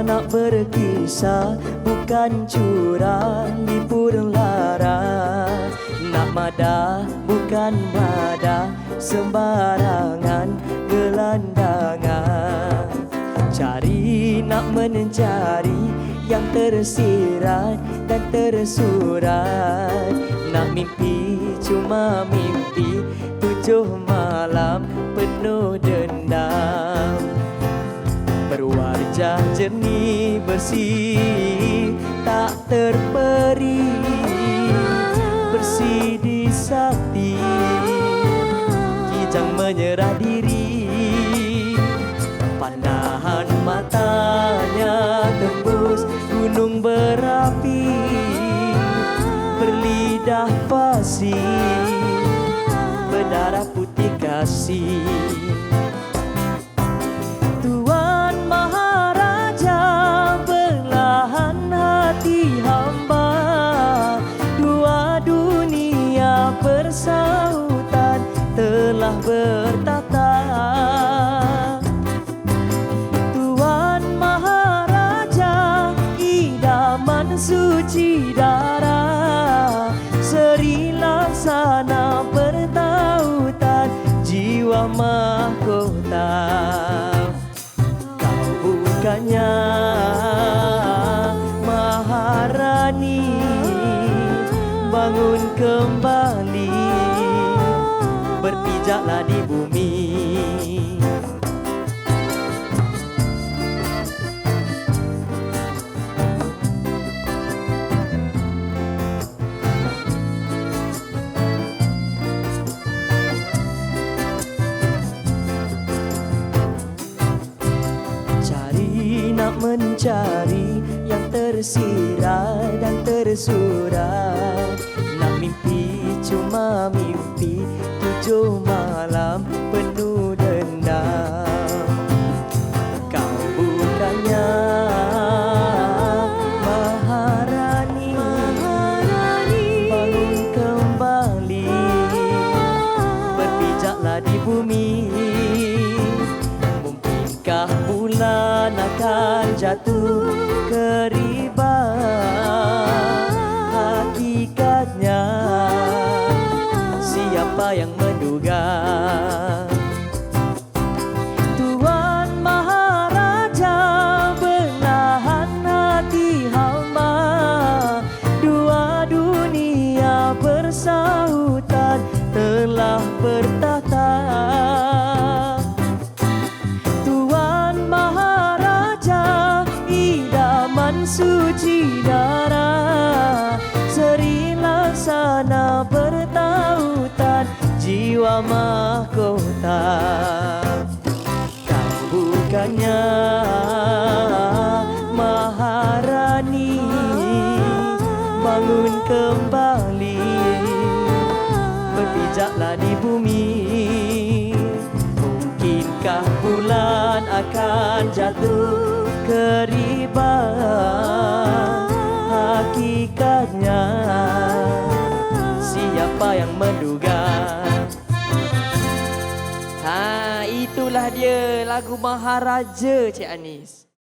nak berkisah Bukan curang di purung lara Nak madah bukan madah Sembarangan gelandangan. Cari nak mencari Yang tersirat dan tersurat. Nak mimpi cuma mimpi Tujuh malam penuh dendam Berwajah jernih bersih Tak terperi Bersih di sakti Kijang menyerah diri Pandangan matanya tembus gunung berapi Berlidah pasir Berdarah putih kasih suci darah. Seri laksana bertautan jiwa mahkota. Kau bukannya Maharani. Bangun kembali. Berpijaklah di bumi mencari yang tersirat dan tersurat. Nak mimpi cuma mimpi akan jatuh ke riba Hakikatnya Siapa yang menduga? Tuan Maharaja belahan hati hamba. Dua dunia bersautan telah bertata suci darah. Seri laksana bertautan jiwa mahkota. Kau bukannya Maharani Bangun kembali. Berpijaklah di bumi. Mungkinkah bulan akan jatuh ke itulah dia lagu Maharaja Cik Anis.